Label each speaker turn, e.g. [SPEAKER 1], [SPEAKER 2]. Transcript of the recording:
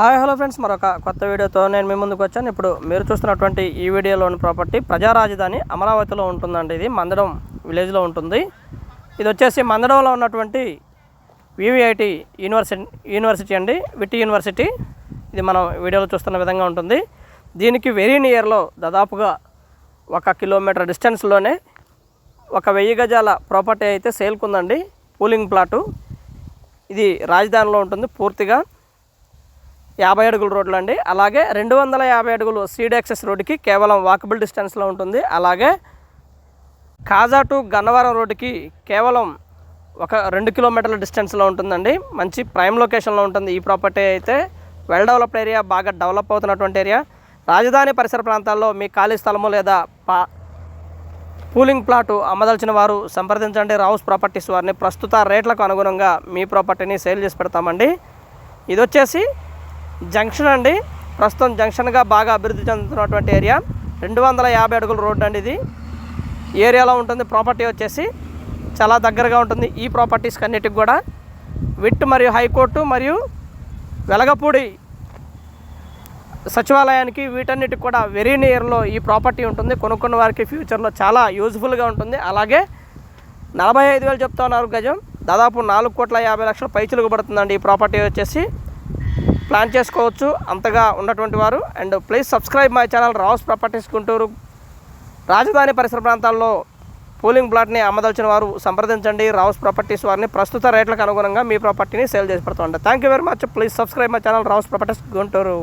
[SPEAKER 1] Hi hello friends. మరొక కొత్త వీడియోతో నేను మీ ముందుకు వచ్చాను. ఇప్పుడు మీరు చూస్తున్నటువంటి ఈ వీడియోలోని ప్రాపర్టీ ప్రజా రాజధాని అమరావతిలో ఉంటుందండి ఇది. మందడం విలేజ్లో ఉంటుంది. ఇది వచ్చేసి మందడంలో ఉన్నటువంటి వివిఐటి యూనివర్సిటీ యూనివర్సిటీ అండి. VT university. ఇది మనం వీడియోలో చూస్తున్న విధంగా ఉంటుంది. దీనికి వెరీ నియర్లో దాదాపుగా ఒక కిలోమీటర్ డిస్టెన్స్లోనే ఒక వెయ్యి గజాల ప్రాపర్టీ అయితే సేల్కుందండి. Pooling plot. ఇది రాజధానిలో ఉంటుంది పూర్తిగా. యాభై అడుగుల రోడ్లు అండి. అలాగే రెండు వందల యాభై అడుగులు సీడ్ యాక్సెస్ రోడ్డుకి కేవలం వాకబుల్ డిస్టెన్స్లో ఉంటుంది. అలాగే కాజా టు గన్నవరం రోడ్డుకి కేవలం ఒక రెండు కిలోమీటర్ల డిస్టెన్స్లో ఉంటుందండి. మంచి ప్రైమ్ లొకేషన్లో ఉంటుంది. ఈ ప్రాపర్టీ అయితే వెల్ డెవలప్డ్ ఏరియా బాగా డెవలప్ అవుతున్నటువంటి ఏరియా. రాజధాని పరిసర ప్రాంతాల్లో మీ ఖాళీ స్థలము లేదా పా పూలింగ్ ప్లాటు అమ్మదలిచిన వారు సంప్రదించండి. రావుస్ ప్రాపర్టీస్ వారిని ప్రస్తుత రేట్లకు అనుగుణంగా మీ ప్రాపర్టీని సేల్ చేసి పెడతామండి. ఇది వచ్చేసి జంక్షన్ అండి. ప్రస్తుతం జంక్షన్గా బాగా అభివృద్ధి చెందుతున్నటువంటి ఏరియా. రెండు వందల యాభై అడుగుల రోడ్డు అండి ఇది. ఏరియాలో ఉంటుంది ప్రాపర్టీ వచ్చేసి చాలా దగ్గరగా ఉంటుంది ఈ ప్రాపర్టీస్కి అన్నిటికి కూడా. విట్ మరియు హైకోర్టు మరియు వెలగపూడి సచివాలయానికి వీటన్నిటికి కూడా వెరీ నియర్లో ఈ ప్రాపర్టీ ఉంటుంది. కొనుక్కున్న వారికి ఫ్యూచర్లో చాలా యూజ్ఫుల్గా ఉంటుంది. అలాగే నలభై ఐదు వేలు చెప్తా ఉన్నారు గజం. దాదాపు నాలుగు కోట్ల యాభై లక్షల పైచులకు పడుతుందండి ఈ ప్రాపర్టీ వచ్చేసి. ప్లాన్ చేసుకోవచ్చు. అంతగా ఉన్నటువంటి వారు. And please subscribe my channel Rao's properties Guntur. రాజధాని పరిసర ప్రాంతాల్లో పూలింగ్ ప్లాట్ని అమ్మదలిచిన వారు సంప్రదించండి. రావుస్ ప్రాపర్టీస్ వారిని ప్రస్తుత రేట్లకు అనుగుణంగా మీ ప్రాపర్టీని సేల్ చేసి పెడుతుంటారు thank you very much please subscribe my channel Rao's properties Guntur